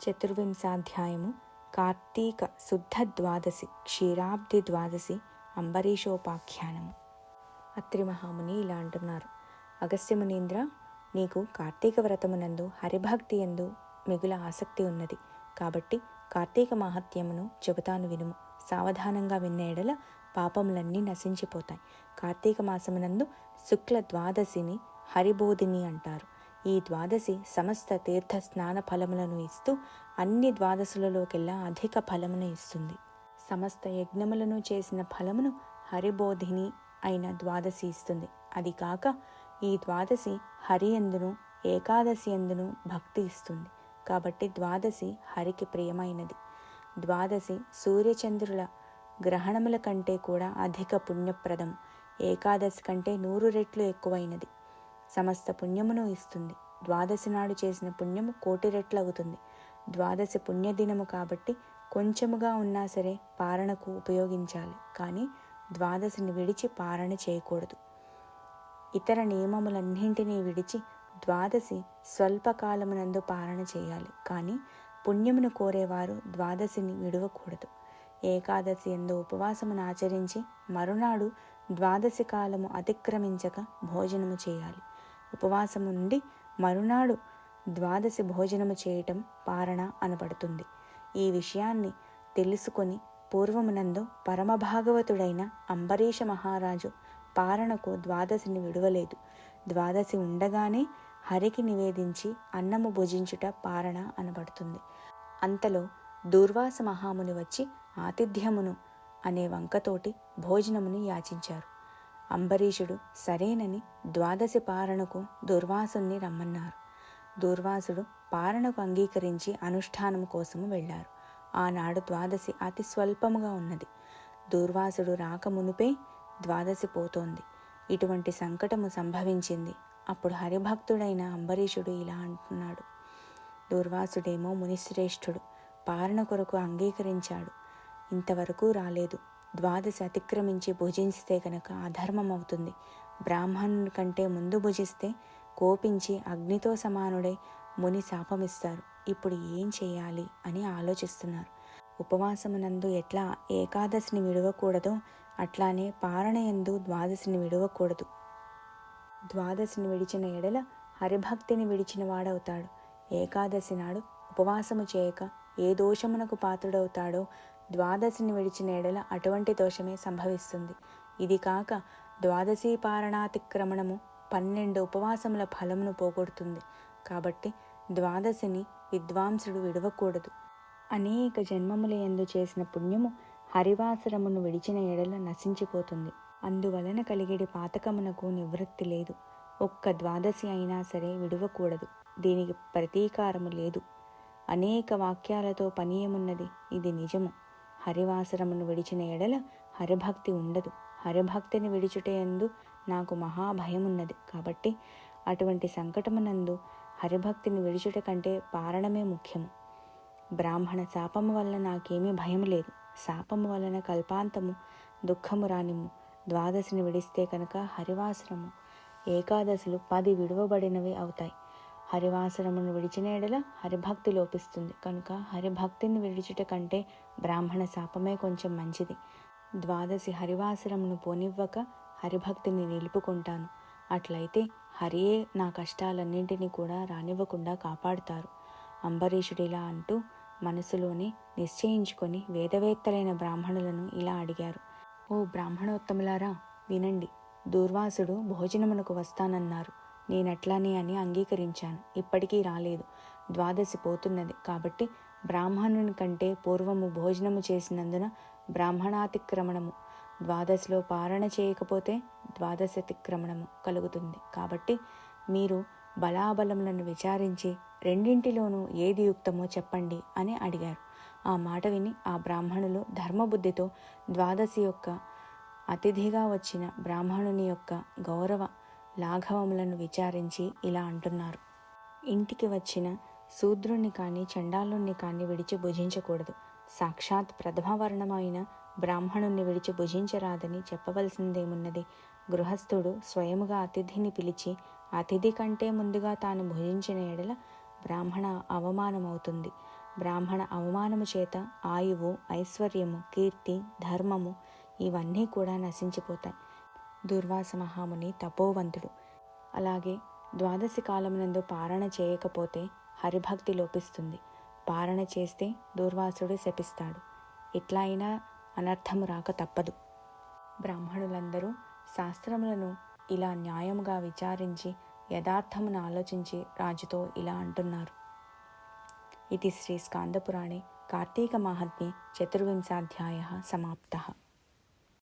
చతుర్వింశాధ్యాయము కార్తీక శుద్ధ ద్వాదశి క్షీరాబ్ది ద్వాదశి అంబరీషోపాఖ్యానము. అత్రి మహాముని ఇలా అంటున్నారు. అగస్త్యమునీంద్ర నీకు కార్తీక వ్రతమునందు హరిభక్తి ఎందు మిగుల ఆసక్తి ఉన్నది. కాబట్టి కార్తీక మహత్యమును చెబుతాను వినుము. సావధానంగా విన్న ఎడల పాపములన్నీ నశించిపోతాయి. కార్తీక మాసమునందు శుక్ల ద్వాదశిని హరిబోధిని అంటారు. ఈ ద్వాదశి సమస్త తీర్థ స్నాన ఫలములను ఇస్తూ అన్ని ద్వాదశులలోకెల్లా అధిక ఫలమును ఇస్తుంది. సమస్త యజ్ఞములను చేసిన ఫలమును హరిబోధిని అయిన ద్వాదశి ఇస్తుంది. అది కాక ఈ ద్వాదశి హరి ఎందును ఏకాదశి ఎందును భక్తి ఇస్తుంది. కాబట్టి ద్వాదశి హరికి ప్రియమైనది. ద్వాదశి సూర్యచంద్రుల గ్రహణముల కంటే కూడా అధిక పుణ్యప్రదం. ఏకాదశి కంటే నూరు రెట్లు ఎక్కువైనది. సమస్త పుణ్యమును ఇస్తుంది. ద్వాదశి నాడు చేసిన పుణ్యము కోటి రెట్లవుతుంది ద్వాదశి పుణ్యదినము కాబట్టి కొంచెముగా ఉన్నా సరే పారణకు ఉపయోగించాలి. కానీ ద్వాదశిని విడిచి పారణ చేయకూడదు. ఇతర నియమములన్నింటినీ విడిచి ద్వాదశి స్వల్పకాలమునందు పారణ చేయాలి. కానీ పుణ్యమును కోరేవారు ద్వాదశిని విడవకూడదు. ఏకాదశి ఎందు ఉపవాసమును ఆచరించి మరునాడు ద్వాదశి కాలము అతిక్రమించక భోజనము చేయాలి. ఉపవాసం ఉండి మరునాడు ద్వాదశి భోజనము చేయటం పారణ అనబడుతుంది. ఈ విషయాన్ని తెలుసుకొని పూర్వమునందు పరమభాగవతుడైన అంబరీష మహారాజు పారణకు ద్వాదశిని విడవలేదు. ద్వాదశి ఉండగానే హరికి నివేదించి అన్నము భుజించుట పారణ అనబడుతుంది. అంతలో దూర్వాస మహాముని వచ్చి ఆతిథ్యమును అనే వంకతోటి భోజనమును యాచించారు. అంబరీషుడు సరేనని ద్వాదశి పారణకు దుర్వాసుని రమ్మన్నారు. దుర్వాసుడు పారణకు అంగీకరించి అనుష్ఠానం కోసము వెళ్ళారు. ఆనాడు ద్వాదశి అతి స్వల్పముగా ఉన్నది. దుర్వాసుడు రాకమునుపే ద్వాదశి పోతోంది. ఇటువంటి సంకటము సంభవించింది. అప్పుడు హరిభక్తుడైన అంబరీషుడు ఇలా అంటున్నాడు. దుర్వాసుడేమో మునిశ్రేష్ఠుడు. పారణ కొరకు అంగీకరించాడు. ఇంతవరకు రాలేదు. ద్వాదశి అతిక్రమించి భుజిస్తే కనుక అధర్మం అవుతుంది. బ్రాహ్మణుని కంటే ముందు భుజిస్తే కోపించి అగ్నితో సమానుడై ముని శాపమిస్తారు. ఇప్పుడు ఏం చేయాలి అని ఆలోచిస్తున్నారు. ఉపవాసమునందు ఎట్లా ఏకాదశిని విడవకూడదో అట్లానే పారణయందు ద్వాదశిని విడవకూడదు. ద్వాదశిని విడిచిన ఎడల హరిభక్తిని విడిచిన వాడవుతాడు. ఏకాదశి నాడు ఉపవాసము చేయక ఏ దోషమునకు పాత్రుడవుతాడో ద్వాదశిని విడిచిన ఎడల అటువంటి దోషమే సంభవిస్తుంది. ఇది కాక ద్వాదశీ పారణాతిక్రమణము పన్నెండు ఉపవాసముల ఫలమును పోగొడుతుంది. కాబట్టి ద్వాదశిని విద్వాంసుడు విడవకూడదు. అనేక జన్మముల ఎందు చేసిన పుణ్యము హరివాసరమును విడిచిన ఎడల నశించిపోతుంది. అందువలన కలిగేడి పాతకమునకు నివృత్తి లేదు. ఒక్క ద్వాదశి అయినా సరే విడవకూడదు. దీనికి ప్రతీకారము లేదు. అనేక వాక్యాలతో పనియమున్నది ఇది నిజము. హరివాసరమును విడిచిన ఎడల హరిభక్తి ఉండదు. హరిభక్తిని విడిచుటయందు నాకు మహాభయమున్నది కాబట్టి అటువంటి సంకటమునందు హరిభక్తిని విడిచుట కంటే పారణమే ముఖ్యము. బ్రాహ్మణ శాపము వల్ల నాకేమీ భయం లేదు. శాపము వలన కల్పాంతము దుఃఖము రానిము ద్వాదశిని విడిస్తే కనుక హరివాసరము ఏకాదశులు పది విడువబడినవి అవుతాయి. హరివాసరమును విడిచిన ఎడల హరిభక్తి లోపిస్తుంది. కనుక హరిభక్తిని విడిచుట కంటే బ్రాహ్మణ శాపమే కొంచెం మంచిది. ద్వాదశి హరివాసరమును పోనివ్వక హరిభక్తిని నిలుపుకుంటాను. అట్లయితే హరియే నా కష్టాలన్నింటినీ కూడా రానివ్వకుండా కాపాడుతారు. అంబరీషుడిలా అంటూ మనసులోనే నిశ్చయించుకొని వేదవేత్తలైన బ్రాహ్మణులను ఇలా అడిగారు. ఓ బ్రాహ్మణోత్తములారా వినండి. దూర్వాసుడు భోజనమునకు వస్తానన్నారు. నేనట్లానే అని అంగీకరించాను. ఇప్పటికీ రాలేదు. ద్వాదశి పోతున్నది. కాబట్టి బ్రాహ్మణుని కంటే పూర్వము భోజనము చేసినందున బ్రాహ్మణాతిక్రమణము. ద్వాదశిలో పారణ చేయకపోతే ద్వాదశతిక్రమణము కలుగుతుంది. కాబట్టి మీరు బలాబలములను విచారించి రెండింటిలోనూ ఏది యుక్తమో చెప్పండి అని అడిగారు. ఆ మాట విని ఆ బ్రాహ్మణులు ధర్మబుద్ధితో ద్వాదశి యొక్క అతిథిగా వచ్చిన బ్రాహ్మణుని యొక్క గౌరవ లాఘవములను విచారించి ఇలా అంటున్నారు. ఇంటికి వచ్చిన శూద్రుణ్ణి కానీ చండాలుణ్ణి కానీ విడిచి భుజించకూడదు. సాక్షాత్ ప్రథమవర్ణమైన బ్రాహ్మణుణ్ణి విడిచి భుజించరాదని చెప్పవలసిందేమున్నది? గృహస్థుడు స్వయముగా అతిథిని పిలిచి అతిథి కంటే ముందుగా తాను భుజించిన ఎడల బ్రాహ్మణ అవమానమవుతుంది. బ్రాహ్మణ అవమానము చేత ఆయువు ఐశ్వర్యము కీర్తి ధర్మము ఇవన్నీ కూడా నశించిపోతాయి. దుర్వాస మహాముని తపోవంతుడు. అలాగే ద్వాదశి కాలమునందు పారణ చేయకపోతే హరిభక్తి లోపిస్తుంది. పారణ చేస్తే దుర్వాసుడు శపిస్తాడు. ఎట్లా అయినా అనర్థము రాక తప్పదు. బ్రాహ్మణులందరూ శాస్త్రములను ఇలా న్యాయముగా విచారించి యథార్థమును ఆలోచించి రాజుతో ఇలా అంటున్నారు. ఇది శ్రీ స్కాందపురాణే కార్తీక మహాత్మ్య చతుర్వింశాధ్యాయ సమాప్త.